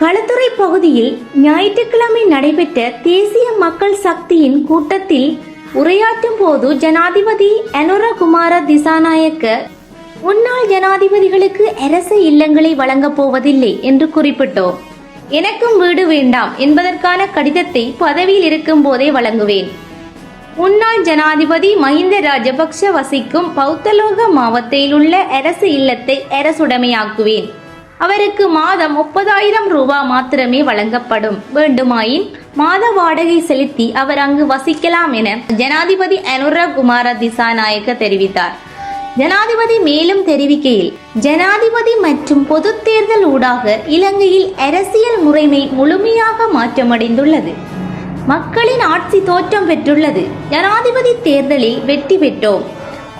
களத்துறை பகுதியில் ஞாயிற்றுக்கிழமை நடைபெற்ற தேசிய மக்கள் சக்தியின் கூட்டத்தில் உரையாற்றும் போது ஜனாதிபதி அனுரகுமார திசாநாயக்க முன்னாள் ஜனாதிபதிகளுக்கு அரசு இல்லங்களை வழங்கப் போவதில்லை என்று குறிப்பிட்டோம். எனக்கும் வீடு வேண்டாம் என்பதற்கான கடிதத்தை பதவியில் இருக்கும் போதே வழங்குவேன். முன்னாள் ஜனாதிபதி மஹிந்த ராஜபக்ஷ வசிக்கும் பௌத்தலோக மாவட்டத்தில் உள்ள அரசு இல்லத்தை அரசுடைமையாக்குவேன். அவருக்கு மாதம் முப்பதாயிரம் ரூபாய் மாத்திரமே வழங்கப்படும். வேண்டுமாயின் மாத வாடகை செலுத்தி அவர் அங்கு வசிக்கலாம் என ஜனாதிபதி அனுரா குமார திசாநாயக்க தெரிவித்தார். ஜனாதிபதி மேலும் தெரிவிக்கையில் ஜனாதிபதி மற்றும் பொது தேர்தல் ஊடாக இலங்கையில் அரசியல் முறைமை முழுமையாக மாற்றமடைந்துள்ளது. மக்களின் ஆட்சி தோற்றம் பெற்றுள்ளது. ஜனாதிபதி தேர்தலில் வெற்றி பெற்றோம்.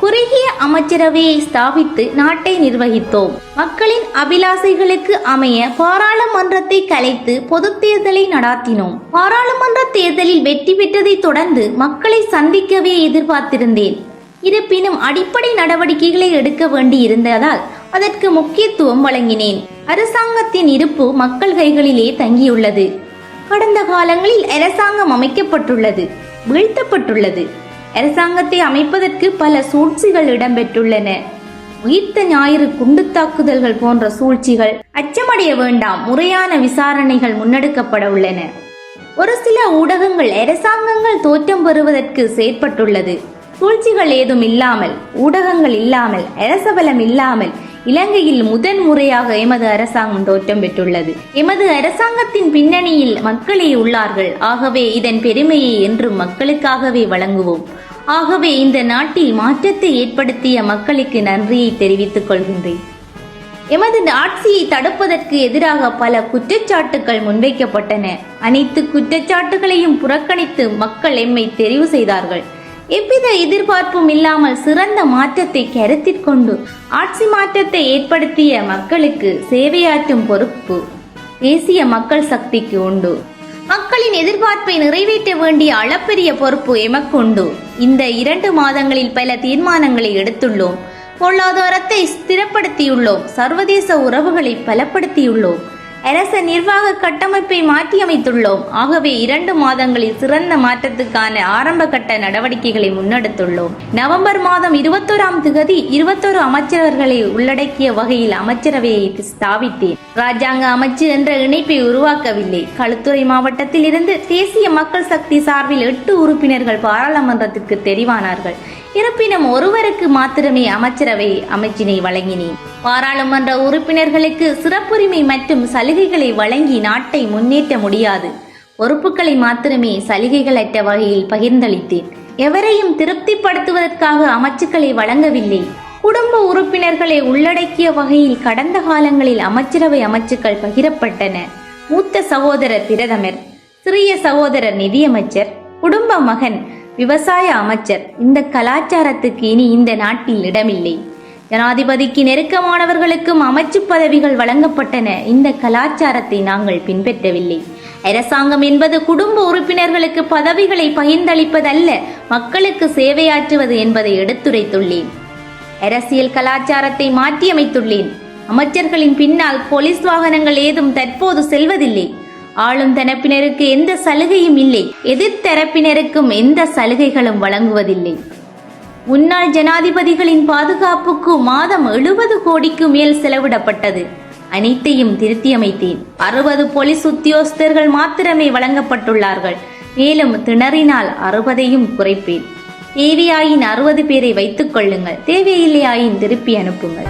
குறுகிய அமைச்சரவையை ஸ்தாபித்து நாட்டை நிர்வகித்தோம். மக்களின் அபிலாசைகளுக்கு அமைய பாராளுமன்றத்தை கலைத்து பொது தேர்தலை நடாத்தினோம். பாராளுமன்ற தேர்தலில் வெற்றி பெற்றதை தொடர்ந்து மக்களை சந்திக்கவே எதிர்பார்த்திருந்தேன். இருப்பினும் அடிப்படை நடவடிக்கைகளை எடுக்க வேண்டி இருந்ததால் அதற்கு முக்கியத்துவம் வழங்கினேன். அரசாங்கத்தின் இருப்பு மக்கள் கைகளிலே தங்கியுள்ளது. கடந்த காலங்களில் அரசாங்கம் அமைக்கப்பட்டுள்ளது வீழ்த்தப்பட்டுள்ளது. அரசாங்கத்தை அமைப்பதற்கு பல சூழ்ச்சிகள் இடம்பெற்றுள்ளன. உயிர்த்த ஞாயிறு குண்டு தாக்குதல்கள் போன்ற சூழ்ச்சிகள் அச்சமடைய வேண்டாம் முறையான விசாரணைகள் முன்னெடுக்கப்பட உள்ளன. ஒரு சில ஊடகங்கள் அரசாங்கங்கள் தோற்றம் பெறுவதற்கு செயற்பட்டுள்ளது. சூழ்ச்சிகள் ஏதும் இல்லாமல் ஊடகங்கள் இல்லாமல் அரசபலம் இல்லாமல் இலங்கையில் முதன் முறையாக எமது அரசாங்கம் தோற்றம் பெற்றுள்ளது. எமது அரசாங்கத்தின் பின்னணியில் மக்களே உள்ளார்கள். ஆகவே இதன் பெருமையை என்றும் மக்களுக்காகவே வழங்குவோம். ஆகவே இந்த நாட்டில் மாற்றத்தை ஏற்படுத்திய மக்களுக்கு நன்றியை தெரிவித்துக் கொள்கின்றேன். எமது ஆட்சியை தடுப்பதற்கு எதிராக பல குற்றச்சாட்டுகள் முன்வைக்கப்பட்டன. அனைத்து குற்றச்சாட்டுகளையும் புறக்கணித்து மக்கள் எம்மை தெரிவு செய்தார்கள். எவ்வித எதிர்பார்ப்பும் இல்லாமல் சிறந்த மாற்றத்தை கருத்தில் கொண்டு ஆட்சி மாற்றத்தை ஏற்படுத்திய மக்களுக்கு சேவையாற்றும் பொறுப்பு தேசிய மக்கள் சக்திக்கு உண்டு. மக்களின் எதிர்பார்ப்பை நிறைவேற்ற வேண்டிய அளப்பெரிய பொறுப்பு எமக்கு உண்டு. இந்த இரண்டு மாதங்களில் பல தீர்மானங்களை எடுத்துள்ளோம். பொருளாதாரத்தை ஸ்திரப்படுத்தியுள்ளோம். சர்வதேச உறவுகளை பலப்படுத்தியுள்ளோம். அரச நிர்வாக கட்டமைப்பை மாற்றியமைத்துள்ளோம். ஆகவே இரண்டு மாதங்களில் சிறந்த மாற்றத்துக்கான ஆரம்ப கட்ட நடவடிக்கைகளை முன்னெடுத்துள்ளோம். நவம்பர் மாதம் இருபத்தோராம் திகதி இருபத்தோரு அமைச்சர்களை உள்ளடக்கிய வகையில் அமைச்சரவையை ஸ்தாபித்தேன். ராஜாங்க அமைச்சு என்ற இணைப்பை உருவாக்கவில்லை. களுத்துறை மாவட்டத்தில் இருந்து தேசிய மக்கள் சக்தி சார்பில் எட்டு உறுப்பினர்கள் பாராளுமன்றத்திற்கு தெரிவானார்கள். இருப்பினும் ஒருவருக்கு மாத்திரமே அமைச்சரவை அமைச்சினை வழங்கினேன். பாராளுமன்ற உறுப்பினர்களுக்கு சிறப்புரிமை மற்றும் சலுகைகளை வழங்கி நாட்டை முன்னேற்ற முடியாது. பொறுப்புகளை மாத்திரமே சலுகைகளற்ற வகையில் பகிர்ந்தளித்தேன். எவரையும் திருப்திப்படுத்துவதற்காக அமைச்சுக்களை வழங்கவில்லை. குடும்ப உறுப்பினர்களை உள்ளடக்கிய வகையில் கடந்த காலங்களில் அமைச்சரவை அமைச்சுக்கள் பகிரப்பட்டன. மூத்த சகோதரர் பிரதமர் சிறிய சகோதரர் நிதியமைச்சர் குடும்ப மகன் விவசாய அமைச்சர். இந்த கலாச்சாரத்துக்கு இனி இந்த நாட்டில் இடமில்லை. ஜனாதிபதிக்கு நெருக்கமானவர்களுக்கும் அமைச்சு பதவிகள் வழங்கப்பட்டன. இந்த கலாச்சாரத்தை நாங்கள் பின்பற்றவில்லை. அரசாங்கம் என்பது குடும்ப உறுப்பினர்களுக்கு பதவிகளை பகிர்ந்தளிப்பதல்ல மக்களுக்கு சேவையாற்றுவது என்பதை எடுத்துரைத்துள்ளேன். அரசியல் கலாச்சாரத்தை மாற்றியமைத்துள்ளேன். அமைச்சர்களின் பின்னால் போலீஸ் வாகனங்கள் ஏதும் தற்போது செல்வதில்லை. ஆளும் தரப்பினருக்கு எந்த சலுகையும் இல்லை. எதிர்த்தரப்பினருக்கும் எந்த சலுகைகளும் வழங்குவதில்லை. முன்னாள் ஜனாதிபதிகளின் பாதுகாப்புக்கு மாதம் எழுபது கோடிக்கு மேல் செலவிடப்பட்டது. அனைத்தையும் திருத்தியமைத்தேன். அறுபது போலீஸ் உத்தியோகஸ்தர்கள் மாத்திரமே வழங்கப்பட்டுள்ளார்கள். மேலும் திணறினால் அறுபதையும் குறைப்பேன். தேவையாயின் அறுபது பேரை வைத்துக் கொள்ளுங்கள். தேவையில்லையாயின் திருப்பி அனுப்புங்கள்.